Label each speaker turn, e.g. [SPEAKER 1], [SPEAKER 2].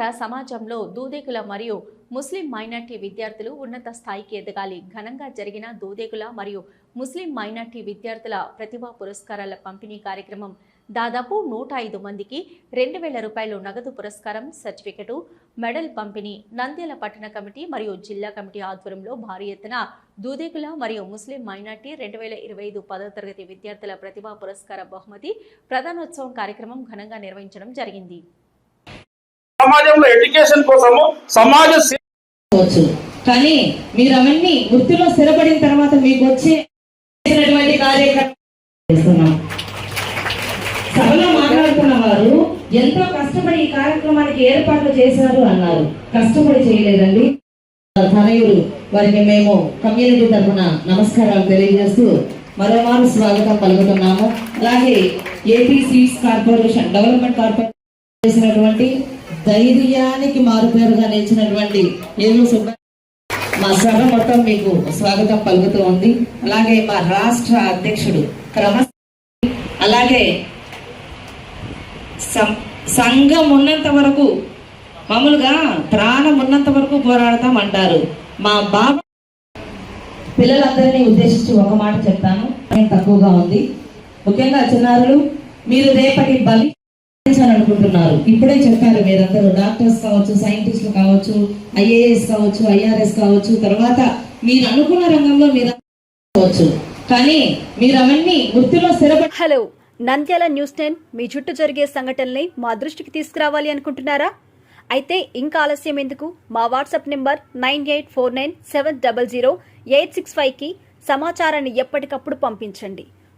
[SPEAKER 1] ద్వారా సమాజంలో దూదేకుల మరియు ముస్లిం మైనార్టీ విద్యార్థులు ఉన్నత స్థాయికి ఎదగాలి. ఘనంగా జరిగిన దూదేకుల మరియు ముస్లిం మైనార్టీ విద్యార్థుల ప్రతిభా పురస్కారాల పంపిణీ కార్యక్రమం దాదాపు నూట ఐదు మందికి రెండు వేల రూపాయలు నగదు పురస్కారం సర్టిఫికెటు మెడల్ పంపిణీ నంద్యాల పట్టణ కమిటీ మరియు జిల్లా కమిటీ ఆధ్వర్యంలో భారీ ఎత్తున దూదేకుల మరియు ముస్లిం మైనార్టీ రెండు వేల ఇరవై ఐదు పదో తరగతి విద్యార్థుల ప్రతిభా పురస్కార బహుమతి ప్రధానోత్సవం కార్యక్రమం ఘనంగా నిర్వహించడం జరిగింది.
[SPEAKER 2] సమాజంలో ఎడ్యుకేషన్ కోసము సమాజ
[SPEAKER 3] కానీ మీరు అవన్నీ వృత్తిలో స్థిరపడిన తర్వాత మీకు వచ్చే చేసినటువంటి కార్యక్రమం చేస్తున్నాం. సభలో మాట్లాడుతున్న వారు ఎంతో కష్టపడి ఈ కార్యక్రమానికి ఏర్పాట్లు చేశారు అన్నారు. కష్టపడి చేయలేదండి. తనయుడు వారికి మేము కమ్యూనిటీ తరఫున నమస్కారాలు తెలియజేస్తూ మరోమారు స్వాగతం పలుకుతున్నాము. అలాగే AP seeds corporation development corporation చేసినటువంటి ధైర్యానికి మారుపేరుగా నిలిచినటువంటి ఏలూరు సుబ్బ మా సభ మొత్తం మీకు స్వాగతం పలుకుతూ ఉంది. అలాగే మా రాష్ట్ర అధ్యక్షుడు క్రమ అలాగే సం- సంఘం ఉన్నంత వరకు మామూలుగా ప్రాణం ఉన్నంత వరకు పోరాడతాం అంటారు. మా బాబా పిల్లలందరినీ ఉద్దేశించి ఒక మాట చెప్తాను. తక్కువగా ఉంది. ముఖ్యంగా చిన్నారులు మీరు రేపటి బలి అనుకుంటున్నారు. ఇప్పుడే చెప్పారు మీరందరూ. డాక్టర్స్ కావచ్చు సైంటిస్టులు కావచ్చు ఐఏఎస్ కావచ్చు ఐఆర్ఎస్ కావచ్చు. తర్వాత మీరు అనుకున్న రంగంలో మీరు కావచ్చు. కానీ మీరు అవన్నీ వృత్తిలో స్థిరపడి
[SPEAKER 4] హలో నంద్యాల న్యూస్ టెన్ మీ చుట్టూ జరిగే సంఘటనల్ని మా దృష్టికి తీసుకురావాలి అనుకుంటున్నారా? అయితే ఇంకా ఆలస్యం ఎందుకు? మా WhatsApp number nine eight four nine seven double zero eight six ఫైవ్కి సమాచారాన్ని ఎప్పటికప్పుడు పంపించండి.